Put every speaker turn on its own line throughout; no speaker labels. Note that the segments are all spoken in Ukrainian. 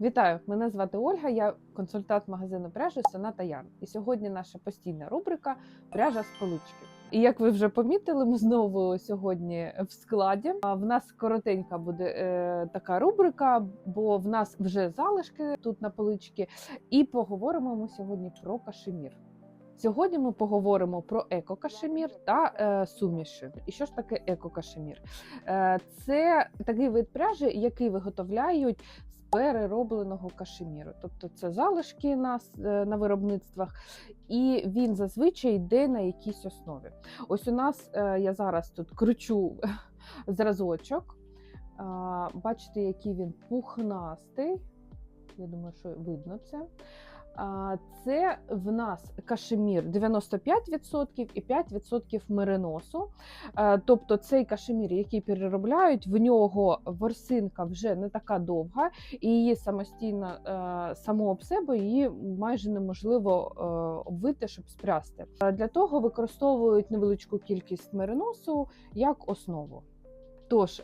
Вітаю! Мене звати Ольга, я консультант магазину пряжі Соната Ян. І сьогодні наша постійна рубрика Пряжа з полички. І як ви вже помітили, ми знову сьогодні в складі. А в нас коротенька буде е, така рубрика, бо в нас вже залишки тут на поличці. І поговоримо ми сьогодні про кашемір. Сьогодні ми поговоримо про еко-кашемір та е, суміші. І що ж таке еко-кашемір? Е, це такий вид пряжі, який виготовляють переробленого кашеміру. Тобто це залишки на, е, на виробництвах, і він зазвичай йде на якійсь основі. Ось у нас е, я зараз тут кручу зразочок. Бачите, який він пухнастий. Я думаю, що видно це. Це в нас кашемір 95% і 5% мериносу. Е, Тобто цей кашемір, який переробляють, в нього ворсинка вже не така довга, і її самостійно е, само об себе її майже неможливо е, обвити, щоб спрясти. Для того використовують невеличку кількість мериносу як основу. Тож,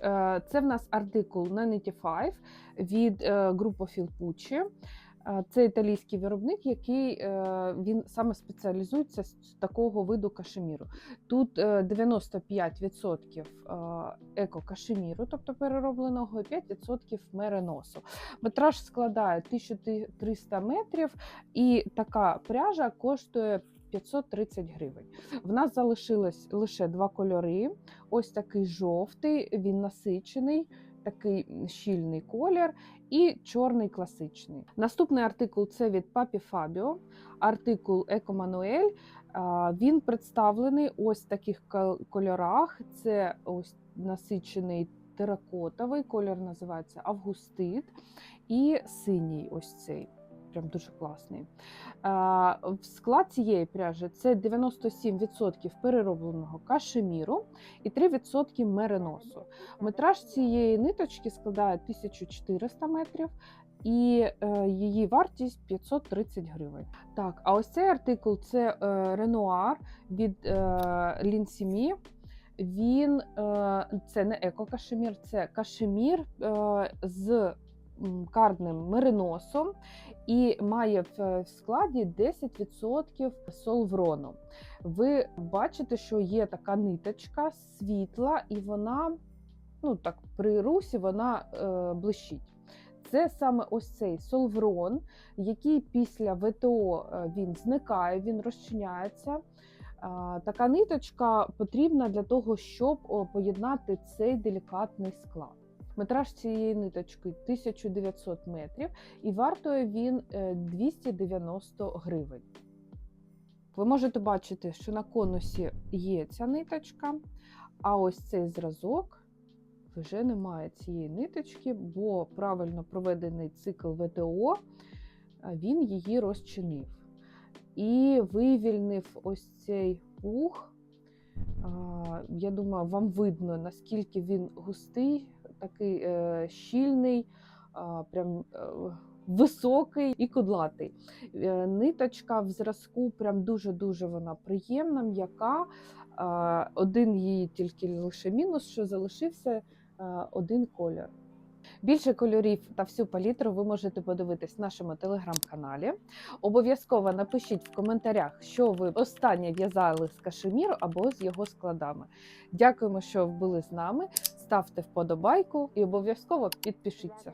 це в нас артикул Nanity 5 від групи Filpucci. Е, Це італійський виробник, який е, він саме спеціалізується з такого виду кашеміру. Тут е, 95% е, еко-кашеміру, тобто переробленого, і 5% мериносу. Метраж складає 1300 метрів, і така пряжа коштує 530 гривень. В нас залишилось лише два кольори. Ось такий жовтий, він насичений, такий щільний колір, і чорний класичний. Наступний артикул це від Папі Фабіо, артикул Еко Мануель. Він представлений ось в таких кольорах. Це ось насичений теракотовий, колір називається Августит, і синій ось цей. Прям дуже класний. В склад цієї пряжі це 97% переробленого кашеміру і 3% мериносу. Метраж цієї ниточки складає 1400 метрів. І е, її вартість 530 гривень. Так, а ось цей артикул це е, Ренуар від е, Лінсімі. Він е, це не еко-кашемір, це кашемір е, з карним мериносом і має в в складі 10% солврону. Ви бачите, що є така ниточка світла, і вона, ну так, при русі вона е, блищить. Це саме ось цей солврон, який після ВТО е, він зникає, він розчиняється. Така ниточка потрібна для того, щоб поєднати цей делікатний склад. Метраж цієї ниточки 1900 метрів і вартує він е, 290 гривень. Ви можете бачити, що на конусі є ця ниточка, а ось цей зразок вже немає цієї ниточки, бо правильно проведений цикл ВТО він її розчинив. І вивільнив ось цей пух. Я думаю, вам видно, наскільки він густий, такий е, щільний, прям е, високий і кудлатий. Е, Ниточка в зразку прям дуже-дуже вона приємна, м'яка. Один її тільки лише мінус, що залишився один колір. Більше кольорів та всю палітру ви можете подивитись в нашому телеграм-каналі. Обов'язково напишіть в коментарях, що ви останнє в'язали з кашеміру або з його складами. Дякуємо, що були з нами. Ставте вподобайку і обов'язково підпишіться.